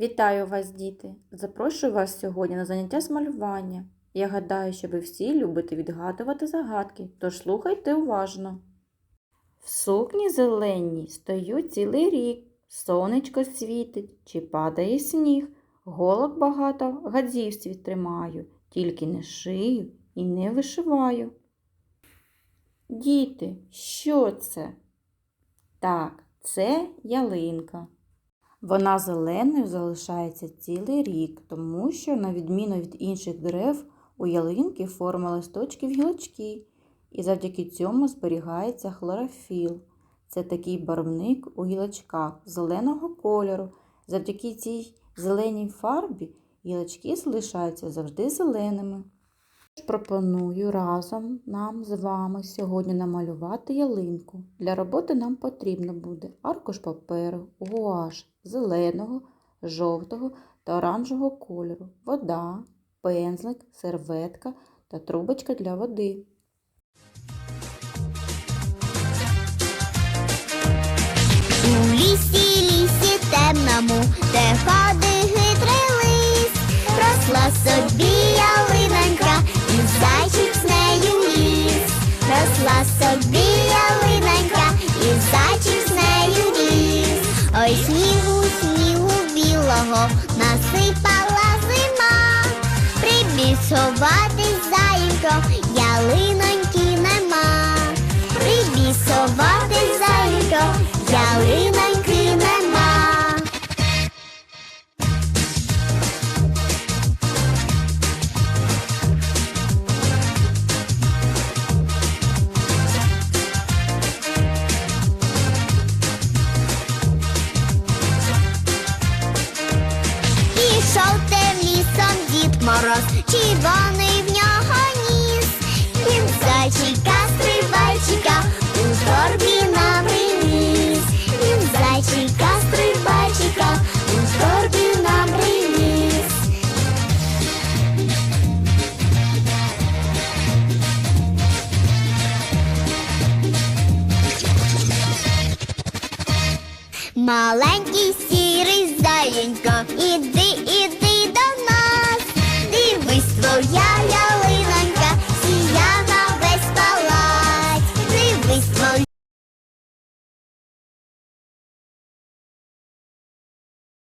Вітаю вас, діти! Запрошую вас сьогодні на заняття з малювання. Я гадаю, що ви всі любите відгадувати загадки, тож слухайте уважно. В сукні зеленій стою цілий рік, сонечко світить, чи падає сніг, голок багато гадзів тримаю, тільки не шию і не вишиваю. Діти, що це? Так, це ялинка. Вона зеленою залишається цілий рік, тому що, на відміну від інших дерев, у ялинки форма листочків гілочки, і завдяки цьому зберігається хлорофіл. Це такий барвник у гілочках зеленого кольору. Завдяки цій зеленій фарбі гілочки залишаються завжди зеленими. Пропоную разом нам з вами сьогодні намалювати ялинку. Для роботи нам потрібно буде аркуш паперу, гуаш зеленого, жовтого та оранжевого кольору, вода, пензлик, серветка та трубочка для води. У лісі, лісі темному, де ходить хитрий лис, росла собі снігу, снігу білого насипала зима, прибіг сховатись заїнько, ялиноньки нема. Прибіг зайко, заїнько, ялиноньки мороз, червоний в нього ніс. Він зайчика стрибайчика у торбі нам приніс. Він зайчика стрибайчика у торбі нам приніс. Маленький